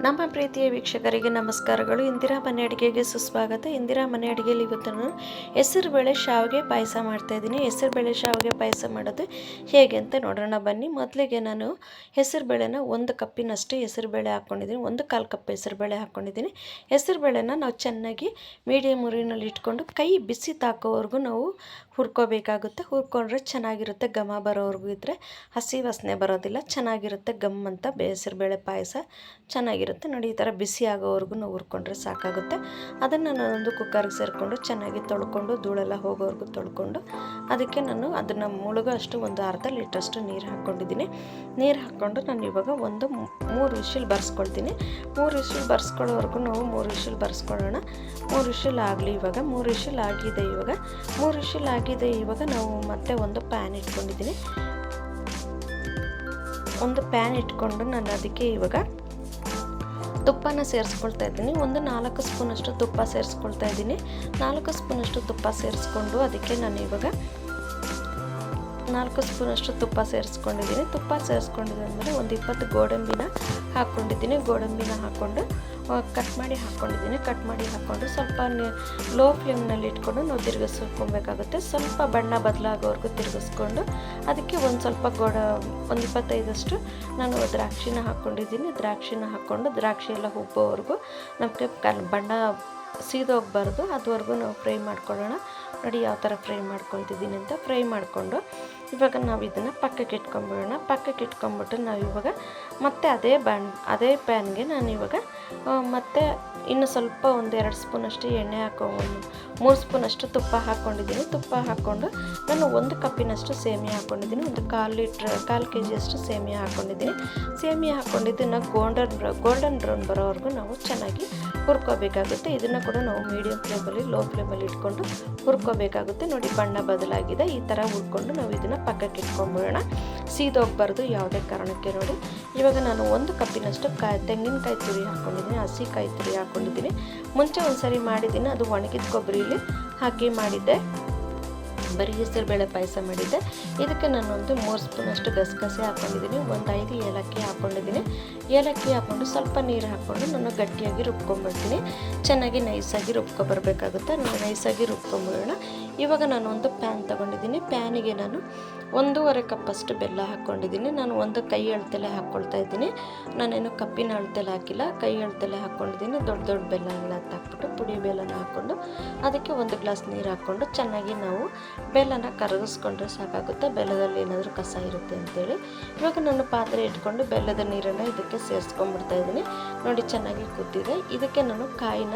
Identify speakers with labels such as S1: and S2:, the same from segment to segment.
S1: ನಮ್ಮ ಪ್ರೀತಿಯ ವೀಕ್ಷಕರಿಗೆ ನಮಸ್ಕಾರಗಳು. ಇಂದಿರಾ ಮನೆ ಅಡುಗೆಗೆ ಸುಸ್ವಾಗತ. ಇಂದಿರಾ ಮನೆ ಅಡುಗೆಯಲ್ಲಿ ಇವತ್ತು ನಾನು ಹೆಸರುಬೇಳೆ ಶಾವಿಗೆ ಪಾಯಸ ಮಾಡ್ತಾಯಿದ್ದೀನಿ ಹೆಸರುಬೇಳೆ ಶಾವಿಗೆ ಪಾಯಸ ಮಾಡೋದು ಹೇಗೆ ಅಂತ ನೋಡೋಣ. ಬನ್ನಿ. ಮೊದಲಿಗೆ ನಾನು ಹೆಸರುಬೇಳೆನ ಒಂದು ಕಪ್ಪಿನಷ್ಟು ಹೆಸರುಬೇಳೆ ಹಾಕ್ಕೊಂಡಿದ್ದೀನಿ. ಒಂದು ಕಾಲು ಕಪ್ ಹೆಸರುಬೇಳೆ ಹಾಕ್ಕೊಂಡಿದ್ದೀನಿ. ಹೆಸರುಬೇಳೆನ ನಾವು ಚೆನ್ನಾಗಿ ಮೀಡಿಯಮ್ ಉರಿನಲ್ಲಿ ಇಟ್ಕೊಂಡು ಕೈ ಬಿಸಿ ತಾಕೋವರೆಗೂ ನಾವು ಹುರ್ಕೋಬೇಕಾಗುತ್ತೆ. ಹುರ್ಕೊಂಡ್ರೆ ಚೆನ್ನಾಗಿರುತ್ತೆ. ಘಮ ಬರೋವರೆಗೂ ಇದ್ದರೆ ಹಸಿ ವಾಸನೆ ಬರೋದಿಲ್ಲ. ಚೆನ್ನಾಗಿರುತ್ತೆ ಗಮ್ ಅಂತ ಹೆಸರುಬೇಳೆ ಪಾಯಸ. ಚೆನ್ನಾಗಿರುತ್ತೆ. ನೋಡಿ, ಈ ಥರ ಬಿಸಿ ಆಗೋವರೆಗೂ ಹುರ್ಕೊಂಡ್ರೆ ಸಾಕಾಗುತ್ತೆ. ಅದನ್ನು ನಾನೊಂದು ಕುಕ್ಕರ್ಗೆ ಸೇರಿಕೊಂಡು ಚೆನ್ನಾಗಿ ತೊಳ್ಕೊಂಡು, ಧೂಳೆಲ್ಲ ಹೋಗೋವರೆಗೂ ತೊಳ್ಕೊಂಡು, ಅದಕ್ಕೆ ನಾನು ಅದನ್ನು ಮುಳುಗೋ ಅಷ್ಟು ಒಂದು ಅರ್ಧ ಲೀಟ್ರಷ್ಟು ನೀರು ಹಾಕ್ಕೊಂಡಿದ್ದೀನಿ. ನೀರು ಹಾಕ್ಕೊಂಡು ನಾನು ಇವಾಗ ಒಂದು ಮೂರು ವಿಷಲ್ ಬರ್ಸ್ಕೊಳ್ತೀನಿ. ಮೂರು ವಿಷಲ್ ಬರ್ಸ್ಕೊಳ್ಳೋವರೆಗೂ ನಾವು ಮೂರು ವಿಷಲ್ ಬರ್ಸ್ಕೊಳ್ಳೋಣ. ಮೂರು ವಿಷಲ್ ಆಗಲಿ ಇವಾಗ, ಮೂರು ವಿಷಲ್ ಆಗಿದೆ ಇವಾಗ. ಮೂರು ವಿಷಲ್ ಆಗಿದೆ ಇವಾಗ ನಾವು ಮತ್ತೆ ಒಂದು ಪ್ಯಾನ್ ಇಟ್ಕೊಂಡಿದ್ದೀನಿ. ಒಂದು ಪ್ಯಾನ್ ಇಟ್ಕೊಂಡು ನಾನು ಅದಕ್ಕೆ ಇವಾಗ ತುಪ್ಪನ ಸೇರಿಸ್ಕೊಳ್ತಾ ಇದ್ದೀನಿ. ಒಂದು ನಾಲ್ಕು ಸ್ಪೂನಷ್ಟು ತುಪ್ಪ ಸೇರಿಸ್ಕೊಳ್ತಾ ಇದ್ದೀನಿ. ನಾಲ್ಕು ಸ್ಪೂನಷ್ಟು ತುಪ್ಪ ಸೇರಿಸ್ಕೊಂಡು ಅದಕ್ಕೆ ನಾನು ಇವಾಗ ನಾಲ್ಕು ಸ್ಪೂನಷ್ಟು ತುಪ್ಪ ಸೇರಿಸ್ಕೊಂಡಿದ್ದೀನಿ. ತುಪ್ಪ ಸೇರಿಸ್ಕೊಂಡಿದ್ದಾದ್ಮೇಲೆ ಒಂದು ಇಪ್ಪತ್ತು ಗೋಡಂಬಿನ ಹಾಕ್ಕೊಂಡಿದ್ದೀನಿ. ಗೋಡಂಬಿನ ಹಾಕ್ಕೊಂಡು ಕಟ್ ಮಾಡಿ ಹಾಕ್ಕೊಂಡಿದ್ದೀನಿ ಕಟ್ ಮಾಡಿ ಹಾಕ್ಕೊಂಡು ಸ್ವಲ್ಪ ಲೋ ಫ್ಲೇಮ್ನಲ್ಲಿ ಇಟ್ಕೊಂಡು ನಾವು ತಿರುಗಿಸ್ಕೊಬೇಕಾಗುತ್ತೆ. ಸ್ವಲ್ಪ ಬಣ್ಣ ಬದಲಾಗೋವರೆಗೂ ತಿರುಗಿಸ್ಕೊಂಡು ಅದಕ್ಕೆ ಒಂದು ಸ್ವಲ್ಪ ಗೋಡ, ಒಂದು ಇಪ್ಪತ್ತೈದಷ್ಟು ನಾನು ದ್ರಾಕ್ಷಿನ ಹಾಕ್ಕೊಂಡಿದ್ದೀನಿ ದ್ರಾಕ್ಷಿನ ಹಾಕ್ಕೊಂಡು ದ್ರಾಕ್ಷಿ ಎಲ್ಲ ಹುಬ್ಬೋವರೆಗೂ ನಮಗೆ ಕಲ್ ಬಣ್ಣ ಸೀದೋಗ್ಬಾರ್ದು. ಅದುವರೆಗೂ ನಾವು ಫ್ರೈ ಮಾಡ್ಕೊಳ್ಳೋಣ. ನೋಡಿ ಯಾವ ಥರ ಫ್ರೈ ಮಾಡ್ಕೊಳ್ತಿದ್ದೀನಿ ಅಂತ ಫ್ರೈ ಮಾಡಿಕೊಂಡು ಇವಾಗ ನಾವು ಇದನ್ನು ಪಕ್ಕಕ್ಕೆ ಇಟ್ಕೊಂಬಿಡೋಣ. ಪಕ್ಕಕ್ಕೆ ಇಟ್ಕೊಂಬಿಟ್ಟು ನಾವು ಇವಾಗ ಮತ್ತೆ ಅದೇ ಬ್ಯಾನ್ ಅದೇ ಪ್ಯಾನ್ಗೆ ನಾನು ಇವಾಗ ಮತ್ತೆ ಇನ್ನು ಸ್ವಲ್ಪ ಒಂದು ಎರಡು ಸ್ಪೂನಷ್ಟು ಎಣ್ಣೆ ಹಾಕೋ ಮೂರು ಸ್ಪೂನಷ್ಟು ತುಪ್ಪ ಹಾಕ್ಕೊಂಡಿದ್ದೀನಿ ತುಪ್ಪ ಹಾಕ್ಕೊಂಡು ನಾನು ಒಂದು ಕಪ್ಪಿನಷ್ಟು ಸೇಮಿ ಹಾಕ್ಕೊಂಡಿದ್ದೀನಿ ಒಂದು ಕಾಲು ಲೀಟ್ರ್, ಕಾಲು ಕೆ ಜಿಯಷ್ಟು ಸೇಮಿ ಹಾಕ್ಕೊಂಡಿದ್ದೀನಿ ಸೇಮಿ ಹಾಕ್ಕೊಂಡಿದ್ದನ್ನು ಗೋಲ್ಡನ್ ಗೋಲ್ಡನ್ ಬ್ರೌನ್ ಬರೋವರೆಗೂ ನಾವು ಚೆನ್ನಾಗಿ ಹುರ್ಕೋಬೇಕಾಗುತ್ತೆ. ಇದನ್ನು ಕೂಡ ನಾವು ಮೀಡಿಯಮ್ ಫ್ಲೇಮಲ್ಲಿ ಲೋ ಫ್ಲೇಮಲ್ಲಿ ಇಟ್ಕೊಂಡು ಹುರ್ಕೋಬೇಕಾಗುತ್ತೆ. ನೋಡಿ ಬಣ್ಣ ಬದಲಾಗಿದೆ. ಈ ಥರ ಹುರ್ಕೊಂಡು ನಾವು ಇದನ್ನು ಪಕ್ಕಕ್ಕೆ ಇಟ್ಕೊಂಡ್ಬಿಡೋಣ ಸೀದೋಗ್ಬಾರ್ದು ಯಾವುದೇ ಕಾರಣಕ್ಕೆ ನೋಡಿ ಇವಾಗ ನಾನು ಒಂದು ಕಪ್ಪಿನಷ್ಟು ಕಾಯಿ ತೆಂಗಿನಕಾಯಿ ತುರಿ ಹಾಕ್ಕೊಂಡಿದ್ದೀನಿ. ಹಸಿ ಕಾಯಿ ತುರಿ ಹಾಕ್ಕೊಂಡಿದ್ದೀನಿ. ಮುಂಚೆ ಒಂದು ಸರಿ ಮಾಡಿದ್ದೀನಿ. ಅದು ಒಣಗಿದ ಕೊಬ್ಬರಿಲಿ ಹಾಕಿ ಮಾಡಿದ್ದೆ. ಬರೀ ಹೆಸರುಬೇಳೆ ಪಾಯಸ ಮಾಡಿದ್ದೆ. ಇದಕ್ಕೆ ನಾನೊಂದು ಮೂರು ಸ್ಪೂನಷ್ಟು ಗಸಗಸೆ ಹಾಕ್ಕೊಂಡಿದ್ದೀನಿ ಒಂದು ಐದು ಏಲಕ್ಕಿ ಹಾಕ್ಕೊಂಡಿದ್ದೀನಿ ಏಲಕ್ಕಿ ಹಾಕ್ಕೊಂಡು ಸ್ವಲ್ಪ ನೀರು ಹಾಕ್ಕೊಂಡು ನಾನು ಗಟ್ಟಿಯಾಗಿ ರುಬ್ಕೊಂಡ್ಬಿಡ್ತೀನಿ. ಚೆನ್ನಾಗಿ ನೈಸಾಗಿ ರುಬ್ಕೊಬರ್ಬೇಕಾಗುತ್ತೆ ನಾನು ನೈಸಾಗಿ ರುಬ್ಕೊಂಬಿಡೋಣ. ಇವಾಗ ನಾನು ಒಂದು ಪ್ಯಾನ್ ತೊಗೊಂಡಿದ್ದೀನಿ. ಪ್ಯಾನಿಗೆ ನಾನು ಒಂದೂವರೆ ಕಪ್ಪಷ್ಟು ಬೆಲ್ಲ ಹಾಕ್ಕೊಂಡಿದ್ದೀನಿ ನಾನು ಒಂದು ಕೈ ಅಳತೆಲೆ ಹಾಕ್ಕೊಳ್ತಾ ಇದ್ದೀನಿ. ನಾನೇನು ಕಪ್ಪಿನ ಅಳತೆಲೆ ಹಾಕಿಲ್ಲ. ಕೈ ಅಳತೆಲೆ ಹಾಕ್ಕೊಂಡಿದ್ದೀನಿ ದೊಡ್ಡ ದೊಡ್ಡ ಬೆಲ್ಲಗಳ ಹಾಕ್ಬಿಟ್ಟು ಪುಡಿ ಬೆಲ್ಲನ ಹಾಕ್ಕೊಂಡು ಅದಕ್ಕೆ ಒಂದು ಗ್ಲಾಸ್ ನೀರು ಹಾಕ್ಕೊಂಡು ಚೆನ್ನಾಗಿ ನಾವು ಬೆಲ್ಲನ ಕರಗಿಸ್ಕೊಂಡ್ರೆ ಸಾಕಾಗುತ್ತೆ. ಬೆಲ್ಲದಲ್ಲಿ ಏನಾದರೂ ಕಸ ಇರುತ್ತೆ ಅಂತೇಳಿ. ಇವಾಗ ನಾನು ಪಾತ್ರೆ ಇಟ್ಕೊಂಡು ಬೆಲ್ಲದ ನೀರನ್ನು ಇದಕ್ಕೆ ಸೇರಿಸ್ಕೊಂಡ್ಬಿಡ್ತಾ ಇದ್ದೀನಿ. ನೋಡಿ ಚೆನ್ನಾಗಿ ಕುದ್ದಿದೆ. ಇದಕ್ಕೆ ನಾನು ಕಾಯಿನ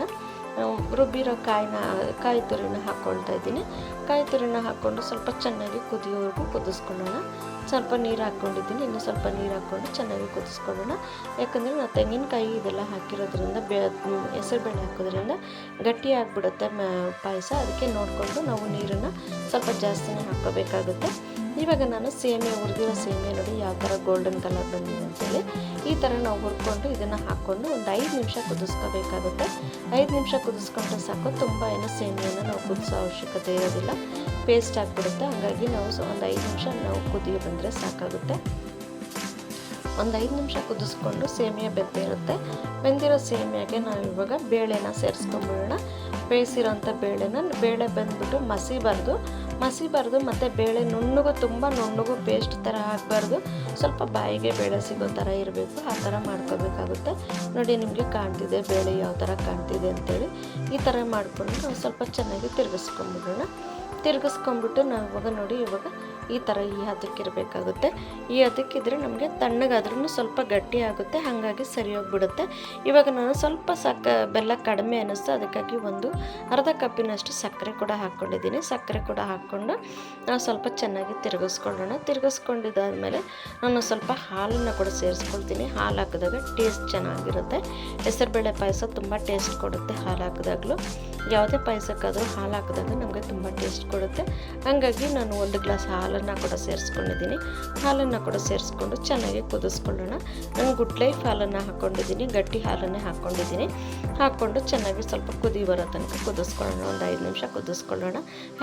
S1: ರುಬ್ಬಿರೋ ಕಾಯಿನ, ಕಾಯಿ ತುರಿನ ಹಾಕ್ಕೊಳ್ತಾ ಇದ್ದೀನಿ. ಕಾಯಿ ತುರಿನ ಹಾಕ್ಕೊಂಡು ಸ್ವಲ್ಪ ಚೆನ್ನಾಗಿ ಕುದಿಯೋವರೆಗೂ ಕುದಿಸ್ಕೊಳ್ಳೋಣ. ಸ್ವಲ್ಪ ನೀರು ಹಾಕ್ಕೊಂಡಿದ್ದೀನಿ. ಇನ್ನು ಸ್ವಲ್ಪ ನೀರು ಹಾಕ್ಕೊಂಡು ಚೆನ್ನಾಗಿ ಕುದಿಸ್ಕೊಳ್ಳೋಣ. ಯಾಕಂದರೆ ನಾವು ತೆಂಗಿನಕಾಯಿ ಇದೆಲ್ಲ ಹಾಕಿರೋದ್ರಿಂದ ಬೆ, ಹೆಸರುಬೇಳೆ ಹಾಕೋದ್ರಿಂದ ಗಟ್ಟಿ ಆಗಿಬಿಡುತ್ತೆ ಪಾಯಸ. ಅದಕ್ಕೆ ನೋಡಿಕೊಂಡು ನಾವು ನೀರನ್ನು ಸ್ವಲ್ಪ ಜಾಸ್ತಿನೇ ಹಾಕ್ಕೋಬೇಕಾಗುತ್ತೆ. ಇವಾಗ ನಾನು ಸೇಮೆ, ಹುರಿದಿರೋ ಸೇಮೆ ನೋಡಿ ಯಾವ ಥರ ಗೋಲ್ಡನ್ ಕಲರ್ ಬಂದಿದೆ ಅಂತೇಳಿ. ಈ ಥರ ನಾವು ಹುರ್ಕೊಂಡು ಇದನ್ನು ಹಾಕ್ಕೊಂಡು ಒಂದು ಐದು ನಿಮಿಷ ಕುದಿಸ್ಕೋಬೇಕಾಗುತ್ತೆ. ಐದು ನಿಮಿಷ ಕುದಿಸ್ಕೊಂಡ್ರೆ ಸಾಕು, ತುಂಬ ಏನು ಸೇಮೆಯನ್ನು ನಾವು ಕುದಿಸೋ ಅವಶ್ಯಕತೆ ಇರೋದಿಲ್ಲ. ಪೇಸ್ಟ್ ಆಗಿಬಿಡುತ್ತೆ, ಹಾಗಾಗಿ ನಾವು ಒಂದು ಐದು ನಿಮಿಷ ನಾವು ಕುದಿಯೋ ಬಂದರೆ ಸಾಕಾಗುತ್ತೆ. ಒಂದು ಐದು ನಿಮಿಷ ಕುದಿಸ್ಕೊಂಡು ಸೇಮಿಯ ಬೆಂದಿರುತ್ತೆ ಬೆಂದಿರೋ ಸೇಮಿಯಾಗೆ ನಾವು ಇವಾಗ ಬೇಳೆನ ಸೇರಿಸ್ಕೊಂಬಿಡೋಣ. ಬೇಯಿಸಿರೋಂಥ ಬೇಳೆನ ಬೇಳೆ ಬಂದ್ಬಿಟ್ಟು ಮಸಿಬಾರ್ದು ಮಸಿಬಾರ್ದು ಮತ್ತು ಬೇಳೆ ನುಣ್ಣಗೂ ತುಂಬ ನುಣ್ಣಗೂ ಪೇಸ್ಟ್ ಥರ ಹಾಕಬಾರ್ದು ಸ್ವಲ್ಪ ಬಾಯಿಗೆ ಬೇಳೆ ಸಿಗೋ ಥರ ಇರಬೇಕು. ಆ ಥರ ಮಾಡ್ಕೋಬೇಕಾಗುತ್ತೆ. ನೋಡಿ ನಿಮಗೆ ಕಾಣ್ತಿದೆ ಬೇಳೆ ಯಾವ ಥರ ಕಾಣ್ತಿದೆ ಅಂತೇಳಿ. ಈ ಥರ ಮಾಡಿಕೊಂಡು ಸ್ವಲ್ಪ ಚೆನ್ನಾಗಿ ತಿರುಗಿಸ್ಕೊಂಬಿಡೋಣ. ತಿರುಗಿಸ್ಕೊಂಬಿಟ್ಟು ನಾವು ಇವಾಗ ನೋಡಿ ಇವಾಗ ಈ ಥರ ಈ ಹದಕ್ಕಿರಬೇಕಾಗುತ್ತೆ ಈ ಹದಕ್ಕಿದ್ರೆ ನಮಗೆ ತಣ್ಣಗಾದ್ರೂ ಸ್ವಲ್ಪ ಗಟ್ಟಿ ಆಗುತ್ತೆ, ಹಾಗಾಗಿ ಸರಿ ಹೋಗ್ಬಿಡುತ್ತೆ. ಇವಾಗ ನಾನು ಸ್ವಲ್ಪ ಸಕ್ಕ ಬೆಲ್ಲ ಕಡಿಮೆ ಅನ್ನಿಸ್ತು, ಅದಕ್ಕಾಗಿ ಒಂದು ಅರ್ಧ ಕಪ್ಪಿನಷ್ಟು ಸಕ್ಕರೆ ಕೂಡ ಹಾಕ್ಕೊಂಡಿದ್ದೀನಿ. ಸಕ್ಕರೆ ಕೂಡ ಹಾಕ್ಕೊಂಡು ನಾವು ಸ್ವಲ್ಪ ಚೆನ್ನಾಗಿ ತಿರುಗಿಸ್ಕೊಳ್ಳೋಣ. ತಿರುಗಿಸ್ಕೊಂಡಿದ್ದಾದಮೇಲೆ ನಾನು ಸ್ವಲ್ಪ ಹಾಲನ್ನು ಕೂಡ ಸೇರಿಸ್ಕೊಳ್ತೀನಿ. ಹಾಲು ಹಾಕಿದಾಗ ಟೇಸ್ಟ್ ಚೆನ್ನಾಗಿರುತ್ತೆ. ಹೆಸರುಬೇಳೆ ಪಾಯಸ ತುಂಬ ಟೇಸ್ಟ್ ಕೊಡುತ್ತೆ ಹಾಲು ಹಾಕಿದಾಗಲೂ. ಯಾವುದೇ ಪಾಯಸಕ್ಕಾದರೂ ಹಾಲು ಹಾಕಿದಾಗ ನಮಗೆ ತುಂಬ ಟೇಸ್ಟ್ ಕೊಡುತ್ತೆ. ಹಾಗಾಗಿ ನಾನು ಒಂದು ಗ್ಲಾಸ್ ಹಾಲು ಹಾಲನ್ನು ಕೂಡ ಸೇರಿಸ್ಕೊಂಡಿದ್ದೀನಿ. ಹಾಲನ್ನು ಕೂಡ ಸೇರಿಸ್ಕೊಂಡು ಚೆನ್ನಾಗಿ ಕುದಿಸ್ಕೊಳ್ಳೋಣ. ನಾನು ಗುಡ್ ಲೈಫ್ ಹಾಲನ್ನು ಹಾಕ್ಕೊಂಡಿದ್ದೀನಿ ಗಟ್ಟಿ ಹಾಲನ್ನೇ ಹಾಕ್ಕೊಂಡಿದ್ದೀನಿ ಹಾಕ್ಕೊಂಡು ಚೆನ್ನಾಗಿ ಸ್ವಲ್ಪ ಕುದಿ ಬರೋ ತನಕ ಕುದಿಸ್ಕೊಳ್ಳೋಣ. ಒಂದು ಐದು ನಿಮಿಷ ಕುದಿಸ್ಕೊಳ್ಳೋಣ.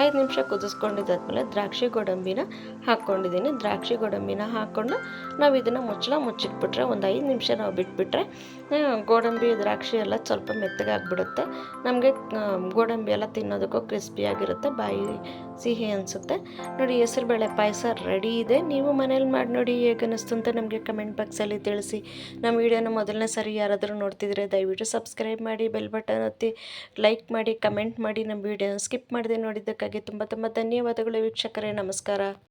S1: ಐದು ನಿಮಿಷ ಕುದಿಸ್ಕೊಂಡಿದ್ದಾದ್ಮೇಲೆ ದ್ರಾಕ್ಷಿ ಗೋಡಂಬಿನ ಹಾಕ್ಕೊಂಡಿದ್ದೀನಿ ದ್ರಾಕ್ಷಿ ಗೋಡಂಬಿನ ಹಾಕ್ಕೊಂಡು ನಾವು ಇದನ್ನು ಮುಚ್ಚಳ ಮುಚ್ಚಿಟ್ಬಿಟ್ರೆ ಒಂದು ಐದು ನಿಮಿಷ ನಾವು ಬಿಟ್ಬಿಟ್ರೆ ಗೋಡಂಬಿ, ದ್ರಾಕ್ಷಿ ಎಲ್ಲ ಸ್ವಲ್ಪ ಮೆತ್ತಗಾಗ್ಬಿಡುತ್ತೆ. ನಮಗೆ ಗೋಡಂಬಿ ಎಲ್ಲ ತಿನ್ನೋದಕ್ಕೂ ಕ್ರಿಸ್ಪಿಯಾಗಿರುತ್ತೆ. ಬಾಯಿ ಸಿಹಿ ಅನಿಸುತ್ತೆ. ನೋಡಿ ಹೆಸರುಬೇಳೆ ಪಾಯಸ ರೆಡಿ ಇದೆ. ನೀವು ಮನೇಲಿ ಮಾಡಿ ನೋಡಿ ಹೇಗೆ ಅನ್ನಿಸ್ತು ಅಂತ ನಮಗೆ ಕಮೆಂಟ್ ಬಾಕ್ಸಲ್ಲಿ ತಿಳಿಸಿ. ನಮ್ಮ ವಿಡಿಯೋನ ಮೊದಲನೇ ಸರಿ ಯಾರಾದರೂ ನೋಡ್ತಿದ್ರೆ ದಯವಿಟ್ಟು ಸಬ್ಸ್ಕ್ರೈಬ್ ಮಾಡಿ, ಬೆಲ್ ಬಟನ್ ಒತ್ತಿ, ಲೈಕ್ ಮಾಡಿ, ಕಮೆಂಟ್ ಮಾಡಿ. ನಮ್ಮ ವಿಡಿಯೋನ ಸ್ಕಿಪ್ ಮಾಡದೆ ನೋಡಿದ್ದಕ್ಕಾಗಿ ತುಂಬ ತುಂಬ ಧನ್ಯವಾದಗಳು ವೀಕ್ಷಕರೇ. ನಮಸ್ಕಾರ.